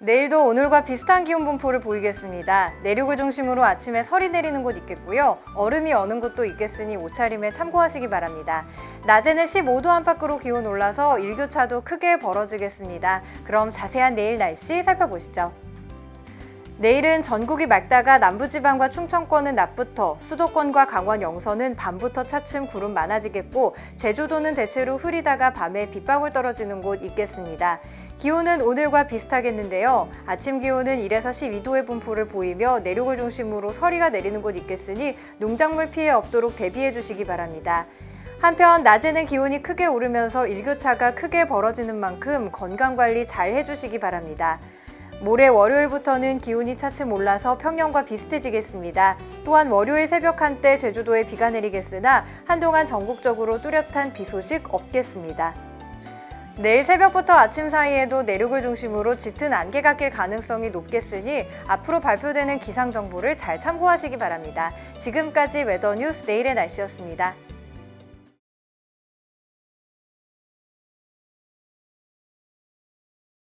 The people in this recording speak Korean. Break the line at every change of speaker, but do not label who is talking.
내일도 오늘과 비슷한 기온 분포를 보이겠습니다. 내륙을 중심으로 아침에 설이 내리는 곳 있겠고요. 얼음이 어는 곳도 있겠으니 옷차림에 참고하시기 바랍니다. 낮에는 15도 안팎으로 기온 올라서 일교차도 크게 벌어지겠습니다. 그럼 자세한 내일 날씨 살펴보시죠. 내일은 전국이 맑다가 남부지방과 충청권은 낮부터, 수도권과 강원 영서는 밤부터 차츰 구름 많아지겠고, 제주도는 대체로 흐리다가 밤에 빗방울 떨어지는 곳 있겠습니다. 기온은 오늘과 비슷하겠는데요. 아침 기온은 1에서 12도의 분포를 보이며 내륙을 중심으로 서리가 내리는 곳 있겠으니 농작물 피해 없도록 대비해 주시기 바랍니다. 한편 낮에는 기온이 크게 오르면서 일교차가 크게 벌어지는 만큼 건강 관리 잘 해주시기 바랍니다. 모레 월요일부터는 기온이 차츰 올라서 평년과 비슷해지겠습니다. 또한 월요일 새벽 한때 제주도에 비가 내리겠으나 한동안 전국적으로 뚜렷한 비 소식 없겠습니다. 내일 새벽부터 아침 사이에도 내륙을 중심으로 짙은 안개가 낄 가능성이 높겠으니 앞으로 발표되는 기상 정보를 잘 참고하시기 바랍니다. 지금까지 웨더 뉴스 내일의 날씨였습니다.